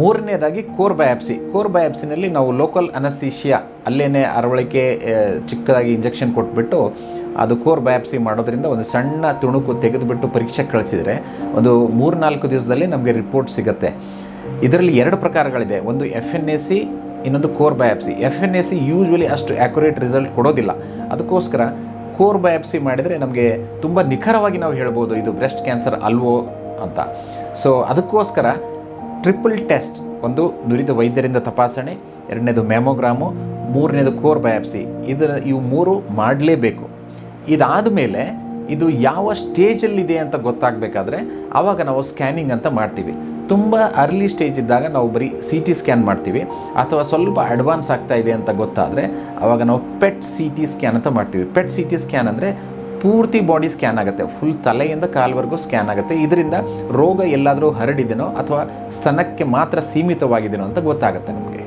ಮೂರನೇದಾಗಿ core biopsy. Core ಬಯಾಪ್ಸಿನಲ್ಲಿ ನಾವು local anaesthesia ಅಲ್ಲೇನೆ ಅರವಳಿಕೆ ಚಿಕ್ಕದಾಗಿ ಇಂಜೆಕ್ಷನ್ ಕೊಟ್ಬಿಟ್ಟು ಅದು ಕೋರ್ ಬಯಾಪ್ಸಿ ಮಾಡೋದ್ರಿಂದ ಒಂದು ಸಣ್ಣ ತುಣುಕು ತೆಗೆದುಬಿಟ್ಟು ಪರೀಕ್ಷೆ ಕಳಿಸಿದರೆ ಒಂದು ಮೂರ್ನಾಲ್ಕು ದಿವಸದಲ್ಲಿ ನಮಗೆ ರಿಪೋರ್ಟ್ ಸಿಗುತ್ತೆ. ಇದರಲ್ಲಿ ಎರಡು ಪ್ರಕಾರಗಳಿದೆ. ಒಂದು ಎಫ್ ಎನ್ ಎ ಸಿ, ಇನ್ನೊಂದು core biopsy. F N A C usually ಅಷ್ಟು ಆ್ಯಕ್ಯುರೇಟ್ ರಿಸಲ್ಟ್ ಕೊಡೋದಿಲ್ಲ. ಅದಕ್ಕೋಸ್ಕರ ಕೋರ್ ಬಯಾಪ್ಸಿ ಮಾಡಿದರೆ ನಮಗೆ ತುಂಬ ನಿಖರವಾಗಿ ನಾವು ಹೇಳ್ಬೋದು, ಇದು ಬ್ರೆಸ್ಟ್ ಕ್ಯಾನ್ಸರ್ ಅಲ್ವೋ ಅಂತ. ಸೊ, ಅದಕ್ಕೋಸ್ಕರ ಟ್ರಿಪಲ್ ಟೆಸ್ಟ್. ಒಂದು ನುರಿತ ವೈದ್ಯರಿಂದ ತಪಾಸಣೆ, ಎರಡನೇದು ಮ್ಯಾಮೋಗ್ರಾಮು, ಮೂರನೇದು ಕೋರ್ ಬಯಾಪ್ಸಿ. ಇದು ಇವು ಮೂರು ಮಾಡಲೇಬೇಕು. ಇದಾದ ಮೇಲೆ ಇದು ಯಾವ ಸ್ಟೇಜಲ್ಲಿದೆ ಅಂತ ಗೊತ್ತಾಗಬೇಕಾದ್ರೆ ಆವಾಗ ನಾವು ಸ್ಕ್ಯಾನಿಂಗ್ ಅಂತ ಮಾಡ್ತೀವಿ. ತುಂಬ ಅರ್ಲಿ ಸ್ಟೇಜ್ ಇದ್ದಾಗ ನಾವು ಬರೀ ಸಿ ಟಿ ಸ್ಕ್ಯಾನ್ ಮಾಡ್ತೀವಿ. ಅಥವಾ ಸ್ವಲ್ಪ ಅಡ್ವಾನ್ಸ್ ಆಗ್ತಾ ಇದೆ ಅಂತ ಗೊತ್ತಾದರೆ ಆವಾಗ ನಾವು ಪೆಟ್ ಸಿ ಟಿ ಸ್ಕ್ಯಾನ್ ಅಂತ ಮಾಡ್ತೀವಿ. ಪೆಟ್ ಸಿ ಟಿ ಸ್ಕ್ಯಾನ್ ಅಂದರೆ ಪೂರ್ತಿ ಬಾಡಿ ಸ್ಕ್ಯಾನ್ ಆಗುತ್ತೆ. ಫುಲ್ ತಲೆಯಿಂದ ಕಾಲ್ವರೆಗೂ ಸ್ಕ್ಯಾನ್ ಆಗುತ್ತೆ. ಇದರಿಂದ ರೋಗ ಎಲ್ಲಾದರೂ ಹರಡಿದೆನೋ ಅಥವಾ ಸ್ತನಕ್ಕೆ ಮಾತ್ರ ಸೀಮಿತವಾಗಿದೆನೋ ಅಂತ ಗೊತ್ತಾಗುತ್ತೆ ನಮಗೆ.